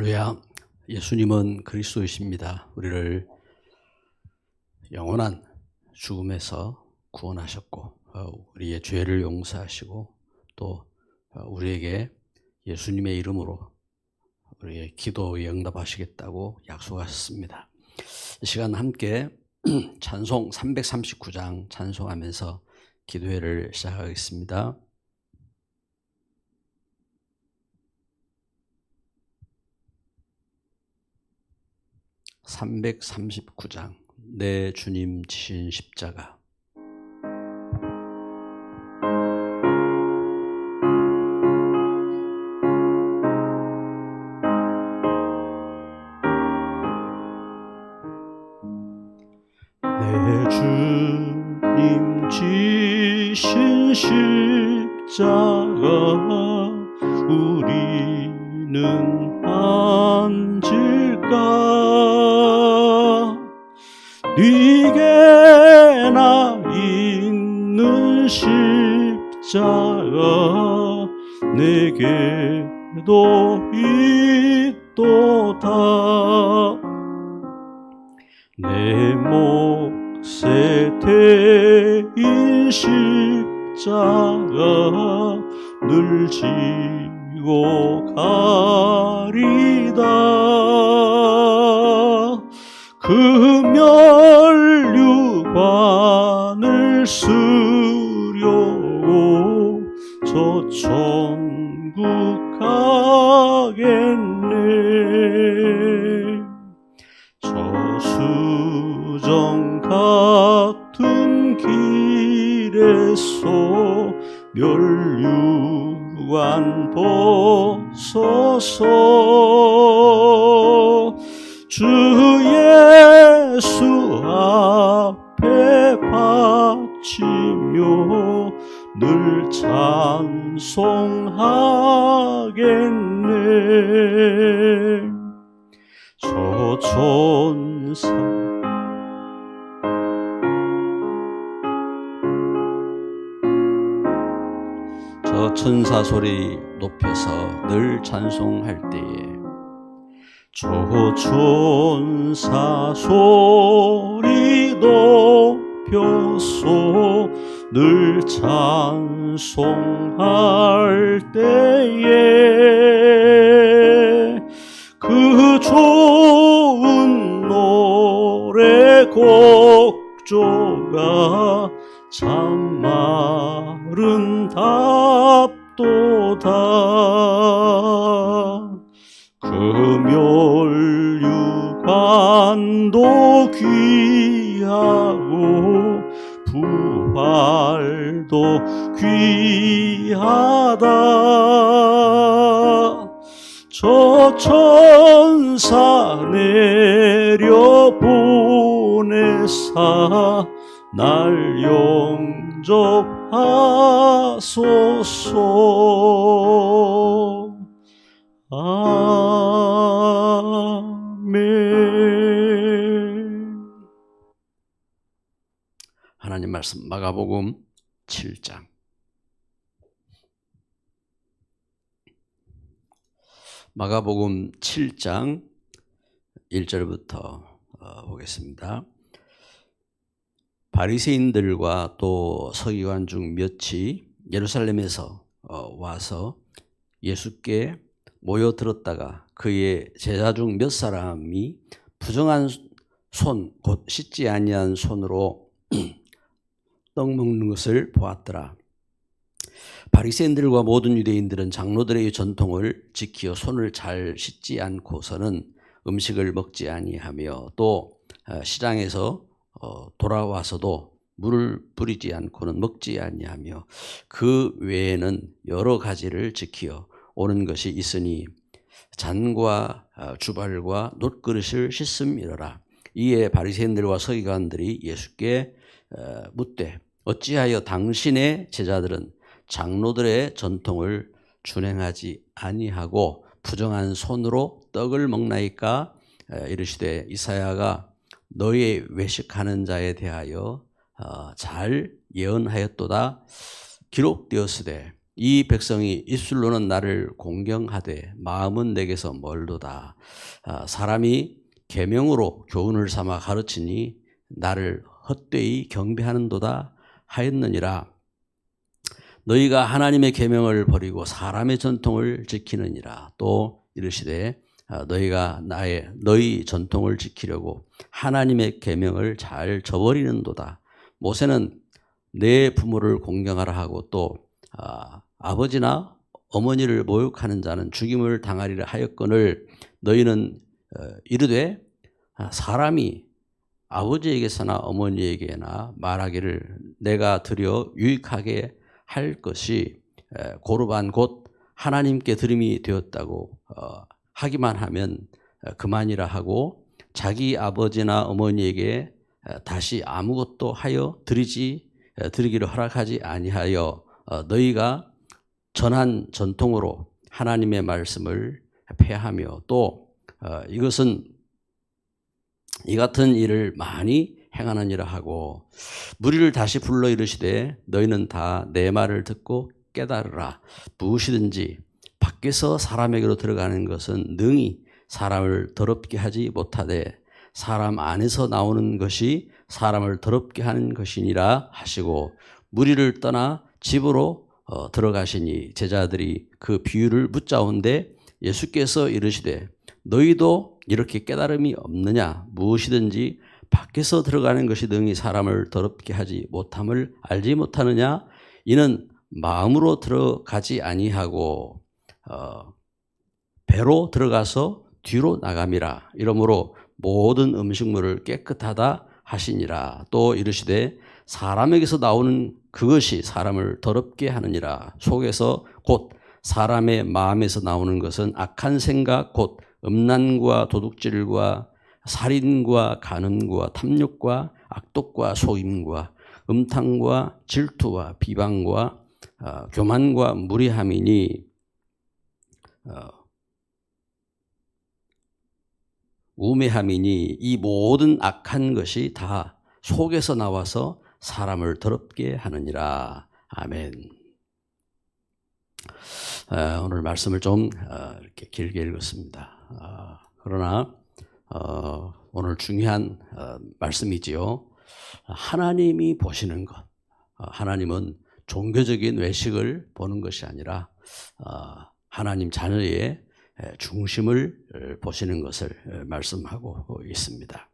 할렐루야. 예수님은 그리스도이십니다. 우리를 영원한 죽음에서 구원하셨고 어, 우리의 죄를 용서하시고 또 어, 우리에게 예수님의 이름으로 우리의 기도에 응답하시겠다고 약속하셨습니다. 이 시간 함께 찬송 339장 찬송하면서 기도회를 시작하겠습니다. 339장. 내 주님 지신 십자가 우리는 도 있도다. 내 몫에 대인 십자가 늘 지고 가리다. 그 멸류관을 쓰려고 저천 멸류관 벗어서. 주 예수 앞에 바치며 늘 찬송하겠네. 저 천사 저 천사 소리 높여서 늘 찬송할 때에 저 천사 소리 높여서 늘 찬송할 때에 그좋 아름답도다 그 멸류관도 귀하고 부활도 귀하다. 저 천사 내려 보내사 날 영접 하소서. 하나님 말씀 마가복음 7장. 마가복음 7장 1절부터 어, 보겠습니다. 바리새인들과 또 서기관 중 몇이 예루살렘에서 어, 와서 예수께 모여들었다가 그의 제자 중 몇 사람이 부정한 손, 곧 씻지 아니한 손으로 떡 먹는 것을 보았더라. 바리새인들과 모든 유대인들은 장로들의 전통을 지키어 손을 잘 씻지 않고서는 음식을 먹지 아니하며 또 어, 시장에서 어, 돌아와서도 물을 뿌리지 않고는 먹지 아니하며 그 외에는 여러 가지를 지키어 오는 것이 있으니 잔과 어, 주발과 놋그릇을 씻음이러라. 이에 바리새인들과 서기관들이 예수께 묻되 어찌하여 당신의 제자들은 장로들의 전통을 준행하지 아니하고 부정한 손으로 떡을 먹나이까 이르시되 이사야가 너의 외식하는 자에 대하여 어, 잘 예언하였도다 기록되었으되 이 백성이 입술로는 나를 공경하되 마음은 내게서 멀도다. 아, 사람이 계명으로 교훈을 삼아 가르치니 나를 헛되이 경배하는도다 하였느니라. 너희가 하나님의 계명을 버리고 사람의 전통을 지키느니라. 또 이르시되 아, 너희가 나의 너희 전통을 지키려고 하나님의 계명을 잘 저버리는도다. 모세는 내 부모를 공경하라 하고 또 아, 아버지나 어머니를 모욕하는 자는 죽임을 당하리라 하였거늘 너희는 어, 이르되 아, 사람이 아버지에게서나 어머니에게나 말하기를 내가 드려 유익하게 할 것이 에, 고르반 곧 하나님께 드림이 되었다고 어, 하기만 하면 어, 그만이라 하고 자기 아버지나 어머니에게 에, 다시 아무것도 하여 드리지 에, 드리기를 허락하지 아니하여 어, 너희가 전한 전통으로 하나님의 말씀을 폐하며 또 어, 이것은 이 같은 일을 많이 행하느니라 하고 무리를 다시 불러 이르시되 너희는 다 내 말을 듣고 깨달으라. 무엇이든지 밖에서 사람에게로 들어가는 것은 능히 사람을 더럽게 하지 못하되 사람 안에서 나오는 것이 사람을 더럽게 하는 것이니라 하시고 무리를 떠나 집으로 어, 들어가시니 제자들이 그 비유를 붙잡은데 예수께서 이르시되 너희도 이렇게 깨달음이 없느냐? 무엇이든지 밖에서 들어가는 것이 능히 사람을 더럽게 하지 못함을 알지 못하느냐? 이는 마음으로 들어가지 아니하고 어, 배로 들어가서 뒤로 나감이라. 이러므로 모든 음식물을 깨끗하다 하시니라. 또 이르시되 사람에게서 나오는 그것이 사람을 더럽게 하느니라. 속에서 곧 사람의 마음에서 나오는 것은 악한 생각 곧 음란과 도둑질과 살인과 간음과 탐욕과 악독과 소임과 음탕과 질투와 비방과 어, 교만과 무리함이니 어, 우매함이니 이 모든 악한 것이 다 속에서 나와서 사람을 더럽게 하느니라. 아멘. 어, 오늘 말씀을 좀 어, 이렇게 길게 읽었습니다. 어, 그러나 어, 오늘 중요한 어, 말씀이지요. 하나님이 보시는 것. 어, 하나님은 종교적인 외식을 보는 것이 아니라 어, 하나님 자녀의 에, 중심을 에, 보시는 것을 에, 말씀하고 있습니다.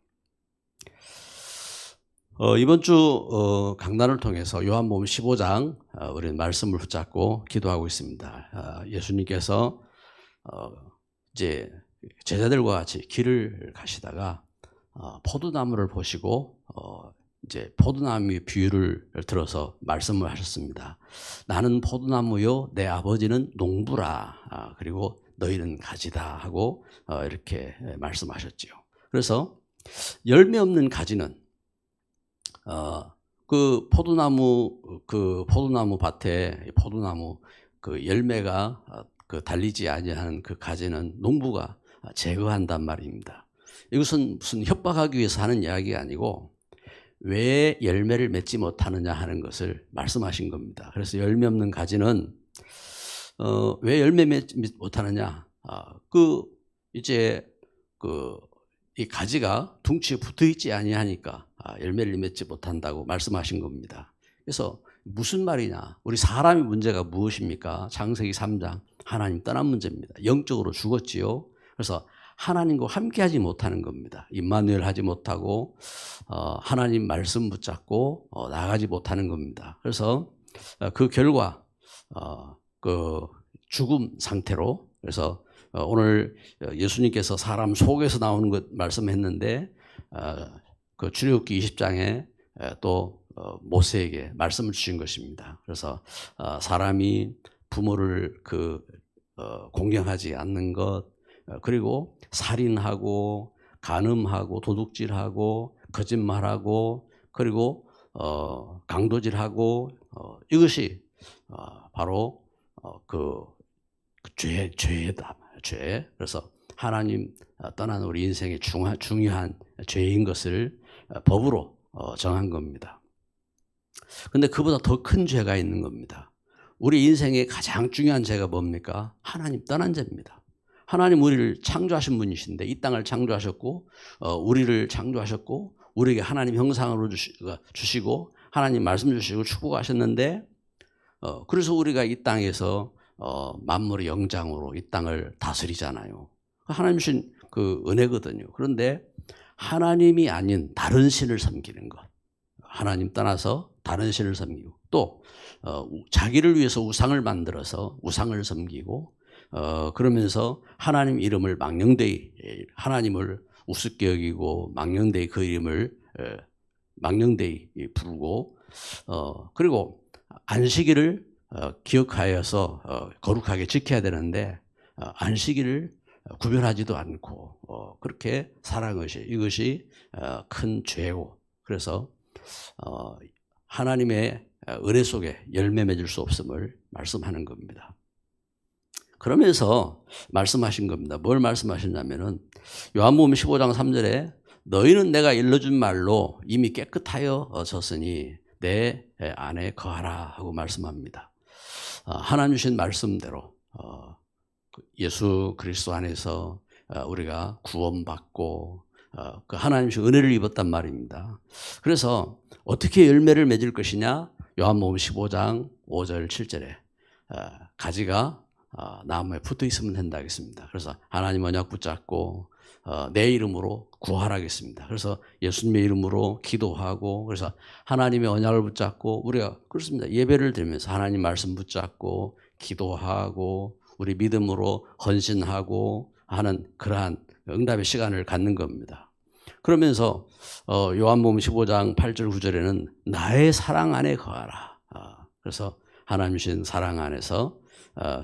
어, 이번 주 어, 강단을 통해서 요한복음 15장 어, 우리는 말씀을 붙잡고 기도하고 있습니다. 어, 예수님께서 어, 이제 제자들과 같이 길을 가시다가 어, 포도나무를 보시고 어, 이제 포도나무의 비유를 들어서 말씀을 하셨습니다. 나는 포도나무요, 내 아버지는 농부라. 아, 그리고 너희는 가지다 하고 어, 이렇게 말씀하셨지요. 그래서 열매 없는 가지는 어, 그 포도나무 그 포도나무 밭에 포도나무 그 열매가 어, 그 달리지 아니하는 그 가지는 농부가 제거한단 말입니다. 이것은 무슨 협박하기 위해서 하는 이야기가 아니고 왜 열매를 맺지 못하느냐 하는 것을 말씀하신 겁니다. 그래서 열매 없는 가지는 어, 왜 열매 맺지 못하느냐? 아, 그 이제 그 이 가지가 둥치에 붙어 있지 아니하니까 아, 열매를 맺지 못한다고 말씀하신 겁니다. 그래서 무슨 말이냐? 우리 사람의 문제가 무엇입니까? 창세기 3장 하나님 떠난 문제입니다. 영적으로 죽었지요. 그래서 하나님과 함께하지 못하는 겁니다. 임마누엘 하지 못하고 어, 하나님 말씀 붙잡고 어, 나가지 못하는 겁니다. 그래서 어, 그 결과 어, 그 죽음 상태로 그래서 어, 오늘 예수님께서 사람 속에서 나오는 것 말씀했는데 어, 그 출애굽기 20장에 또 어, 모세에게 말씀을 주신 것입니다. 그래서 어, 사람이 부모를 그 어, 공경하지 않는 것 어, 그리고 살인하고 간음하고 도둑질하고 거짓말하고 그리고 어, 강도질하고 어, 이것이 어, 바로 어, 그, 그 죄, 죄다 죄. 그래서 하나님 어, 떠난 우리 인생의 중하, 중요한 죄인 것을 어, 법으로 어, 정한 겁니다. 근데 그보다 더 큰 죄가 있는 겁니다. 우리 인생의 가장 중요한 죄가 뭡니까? 하나님 떠난 죄입니다. 하나님 우리를 창조하신 분이신데 이 땅을 창조하셨고 어, 우리를 창조하셨고 우리에게 하나님 형상으로 주시, 어, 주시 고 하나님 말씀 주시고 축복하셨는데 어, 그래서 우리가 이 땅에서 어, 만물의 영장으로 이 땅을 다스리잖아요. 하나님 주신 그 은혜거든요. 그런데 하나님이 아닌 다른 신을 섬기는 것. 하나님 떠나서 다른 신을 섬기고 또 어, 우- 자기를 위해서 우상을 만들어서 우상을 섬기고 어, 그러면서 하나님 이름을 망령되이 예, 하나님을 우습게 여기고 망령되이 그 이름을 에, 망령되이 부르고 어, 그리고 안식일을 어, 기억하여서 어, 거룩하게 지켜야 되는데 어, 안식일을 구별하지도 않고 어, 그렇게 살아간 것이 이것이 어, 큰 죄고 그래서 어, 하나님의 은혜 속에 열매 맺을 수 없음을 말씀하는 겁니다. 그러면서 말씀하신 겁니다. 뭘 말씀하셨냐면은 요한복음 15장 3절에 너희는 내가 일러준 말로 이미 깨끗하여 졌으니 내 안에 거하라 하고 말씀합니다. 어, 하나님 주신 말씀대로 어, 그 예수 그리스도 안에서 어, 우리가 구원받고 어, 그 하나님 주신 은혜를 입었단 말입니다. 그래서 어떻게 열매를 맺을 것이냐? 요한복음 15장 5절 7절에 어, 가지가 어, 나무에 붙어 있으면 된다 하겠습니다. 그래서 하나님 언약 붙잡고 어, 내 이름으로 구하라겠습니다. 그래서 예수님의 이름으로 기도하고 그래서 하나님의 언약을 붙잡고 우리가 그렇습니다. 예배를 드리면서 하나님 말씀 붙잡고 기도하고 우리 믿음으로 헌신하고 하는 그러한 응답의 시간을 갖는 겁니다. 그러면서 어, 요한복음 15장 8절 9절에는 나의 사랑 안에 거하라. 아, 그래서 하나님 주신 사랑 안에서 어,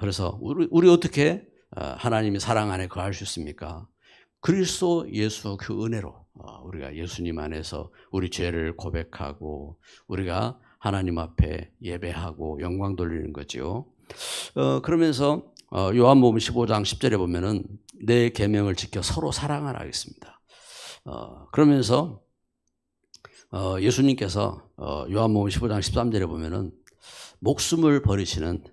그래서 우리, 우리 어떻게 어, 하나님의 사랑 안에 거할 수 있습니까? 그리스도 예수 그 은혜로 어, 우리가 예수님 안에서 우리 죄를 고백하고 우리가 하나님 앞에 예배하고 영광 돌리는 거죠. 어, 그러면서 어, 요한복음 15장 10절에 보면은 내 계명을 지켜 서로 사랑하라 하겠습니다. 어, 그러면서 어, 예수님께서 어, 요한복음 15장 13절에 보면은 목숨을 버리시는 어,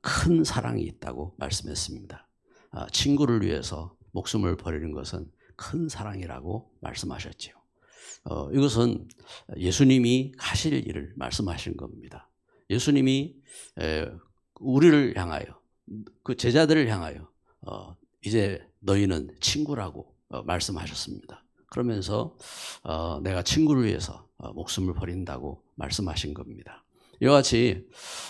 큰 사랑이 있다고 말씀했습니다. 아, 친구를 위해서 목숨을 버리는 것은 큰 사랑이라고 말씀하셨지요. 어, 이것은 예수님이 하실 일을 말씀하신 겁니다. 예수님이 에, 우리를 향하여 그 제자들을 향하여 어, 이제 너희는 친구라고 어, 말씀하셨습니다. 그러면서 어, 내가 친구를 위해서 어, 목숨을 버린다고 말씀하신 겁니다. 이와 같이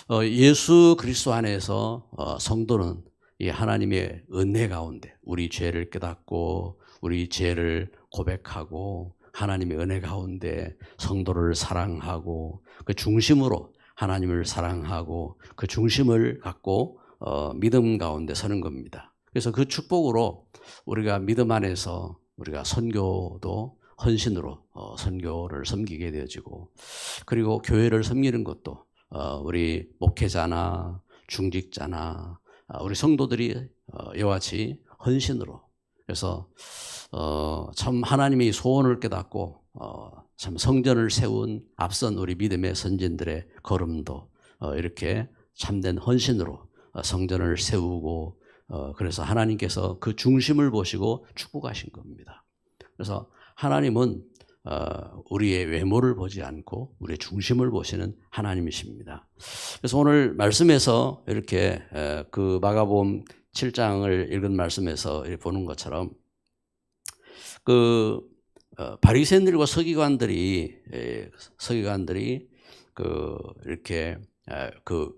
어, 예수 그리스도 안에서 어, 성도는 이 하나님의 은혜 가운데 우리 죄를 깨닫고 우리 죄를 고백하고 하나님의 은혜 가운데 성도를 사랑하고 그 중심으로 하나님을 사랑하고 그 중심을 갖고 어, 믿음 가운데 서는 겁니다. 그래서 그 축복으로 우리가 믿음 안에서 우리가 선교도 헌신으로 어, 선교를 섬기게 되어지고 그리고 교회를 섬기는 것도 어, 우리 목회자나 중직자나 아, 우리 성도들이 어, 같이 헌신으로 그래서 어, 참 하나님의 소원을 깨닫고 어, 참 성전을 세운 앞선 우리 믿음의 선진들의 걸음도 어, 이렇게 참된 헌신으로 어, 성전을 세우고 어, 그래서 하나님께서 그 중심을 보시고 축복하신 겁니다. 그래서 하나님은 어, 우리의 외모를 보지 않고 우리의 중심을 보시는 하나님이십니다. 그래서 오늘 말씀에서 이렇게 에, 그 마가복음 7장을 읽은 말씀에서 보는 것처럼 그 어, 바리새인들과 서기관들이 에, 서기관들이 그 이렇게 에, 그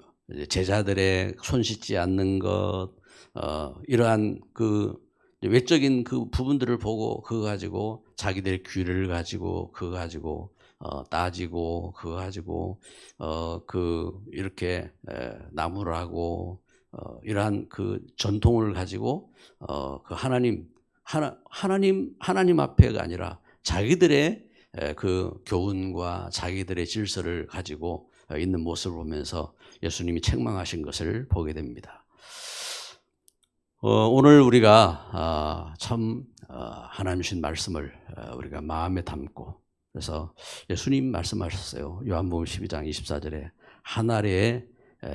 제자들의 손 씻지 않는 것 어, 이러한 그 외적인 그 부분들을 보고 그거 가지고 자기들의 귀를 가지고 그거 가지고 어, 따지고 그거 가지고 어, 그 이렇게 에, 나무를 하고 어, 이러한 그 전통을 가지고 어, 그 하나님 하나, 하나님 하나님 앞에가 아니라 자기들의 에, 그 교훈과 자기들의 질서를 가지고 어, 있는 모습을 보면서 예수님이 책망하신 것을 보게 됩니다. 어, 오늘 우리가 아, 참 아, 하나님 주신 말씀을 아, 우리가 마음에 담고 그래서 예수님 말씀하셨어요. 요한복음 12장 24절에 한 에,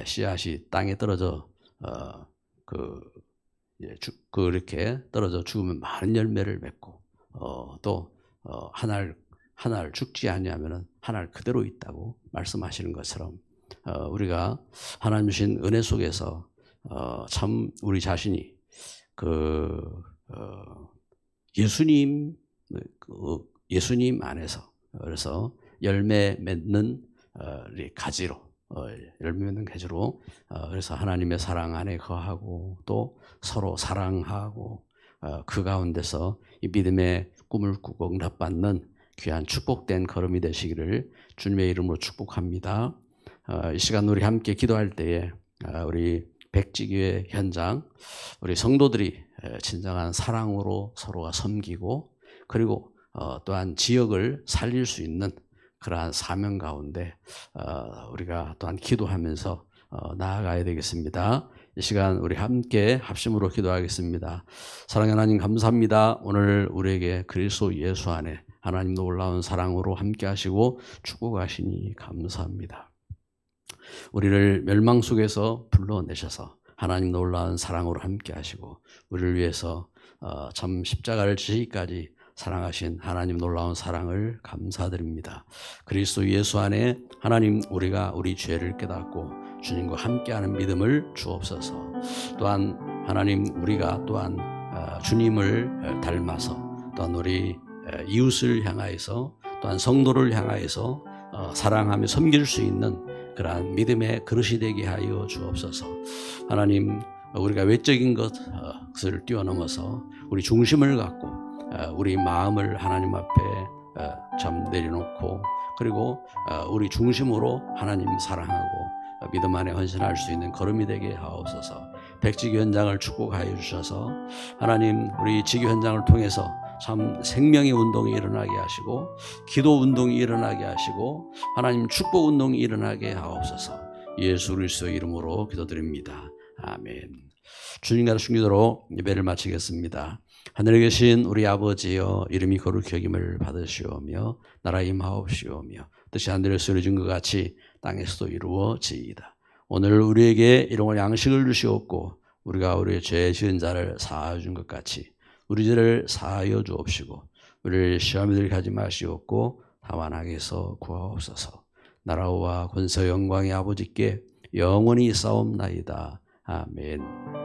씨앗이 땅에 떨어져 어, 그 예, 주, 그렇게 떨어져 죽으면 많은 열매를 맺고 어, 또 어, 한알 한알 죽지 아니하면은 한알 그대로 있다고 말씀하시는 것처럼 어, 우리가 하나님 주신 은혜 속에서 어, 참 우리 자신이 그 어, 예수님 그 예수님 안에서 그래서 열매 맺는 어, 가지로 어, 열매 맺는 가지로 어, 그래서 하나님의 사랑 안에 거하고 또 서로 사랑하고 어, 그 가운데서 이 믿음의 꿈을 꾸고 응답받는 귀한 축복된 걸음이 되시기를 주님의 이름으로 축복합니다. 어, 이 시간 우리 함께 기도할 때에 어, 우리 백지교회 현장 우리 성도들이 에, 진정한 사랑으로 서로가 섬기고 그리고 어, 또한 지역을 살릴 수 있는 그러한 사명 가운데 어, 우리가 또한 기도하면서 어, 나아가야 되겠습니다. 이 시간 우리 함께 합심으로 기도하겠습니다. 사랑하는 하나님 감사합니다. 오늘 우리에게 그리스도 예수 안에 하나님 놀라운 사랑으로 함께 하시고 축복하시니 감사합니다. 우리를 멸망 속에서 불러내셔서 하나님 놀라운 사랑으로 함께 하시고 우리를 위해서 어, 참 십자가를 지기까지 사랑하신 하나님 놀라운 사랑을 감사드립니다. 그리스도 예수 안에 하나님 우리가 우리 죄를 깨닫고 주님과 함께하는 믿음을 주옵소서. 또한 하나님 우리가 또한 어, 주님을 닮아서 또한 우리 에, 이웃을 향하여서 또한 성도를 향하여서 어, 사랑하며 섬길 수 있는 그러한 믿음의 그릇이 되게 하여 주옵소서. 하나님 우리가 외적인 것을 뛰어넘어서 우리 중심을 갖고 어, 우리 마음을 하나님 앞에 어, 참 내려놓고 그리고 어, 우리 중심으로 하나님 사랑하고 어, 믿음 안에 헌신할 수 있는 걸음이 되게 하옵소서. 백지교 현장을 축복하여 주셔서 하나님 우리 지교 현장을 통해서 참 생명의 운동이 일어나게 하시고 기도 운동이 일어나게 하시고 하나님 축복 운동이 일어나게 하옵소서. 예수 그리스도 이름으로 기도드립니다. 아멘. 주님과 순기도로 예배를 마치겠습니다. 하늘에 계신 우리 아버지여 이름이 거룩히 여김을 받으시오며 나라 임하옵시오며 뜻이 하늘에서 이루어진 것 같이 땅에서도 이루어지이다. 오늘 우리에게 일용할 양식을 주시옵고 우리가 우리의 죄 지은 자를 사하여 준 것 같이 우리 죄를 사하여 주옵시고 우리를 시험에 들게 하지 마시옵고 다만 악에서 구하옵소서. 나라와 권세 영광의 아버지께 영원히 싸움나이다. 아멘.